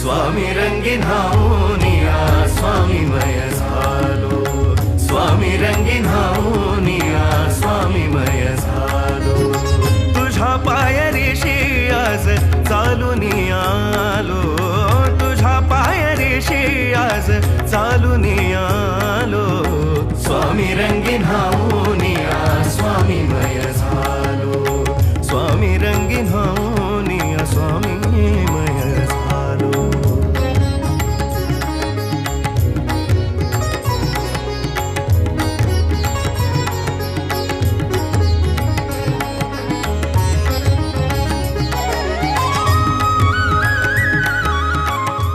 स्वामी रंगीन हाऊनिया स्वामीमय झालो. स्वामी रंगीन हाऊनिया स्वामीमय झालो. तुझ्या पायरीशी आज चालून आलो. तुझ्या पायरीशी आज चालून आलो. स्वामी रंगीन हाऊनिया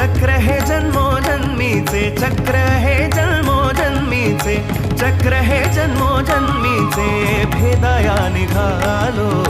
चक्र हे जन्मोजन्मीचे चक्र हे जन्मोजन्मीचे चक्र हे जन्मोजन्मीचे भेदाया निघालो.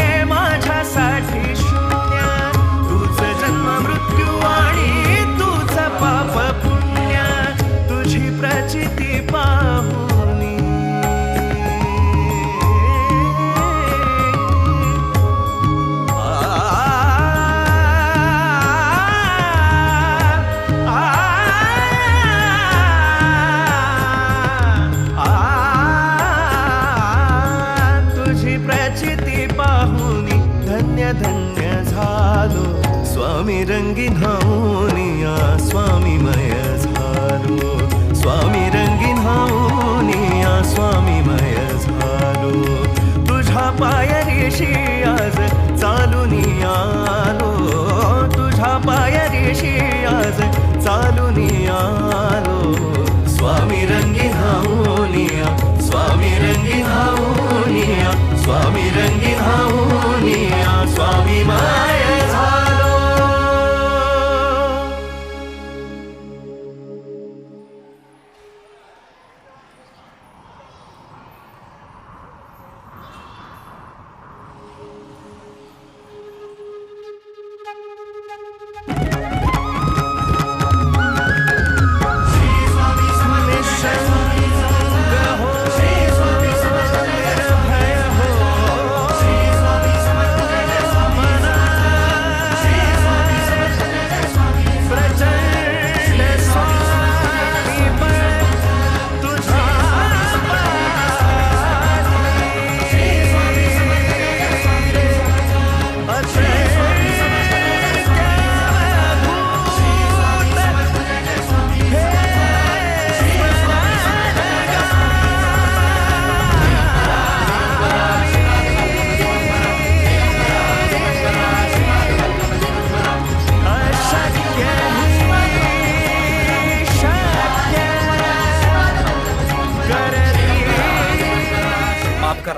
स्वामी रंगीन हाऊनिया स्वामी मा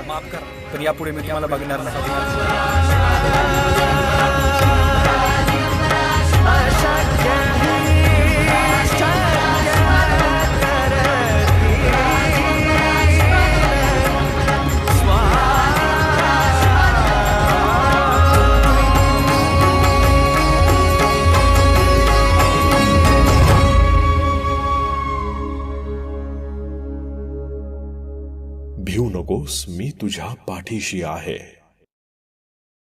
माफ कर पण यापुढे मी तुम्हाला बघणार नाही. नकोस मी तुझ्या पाठीशी आहे।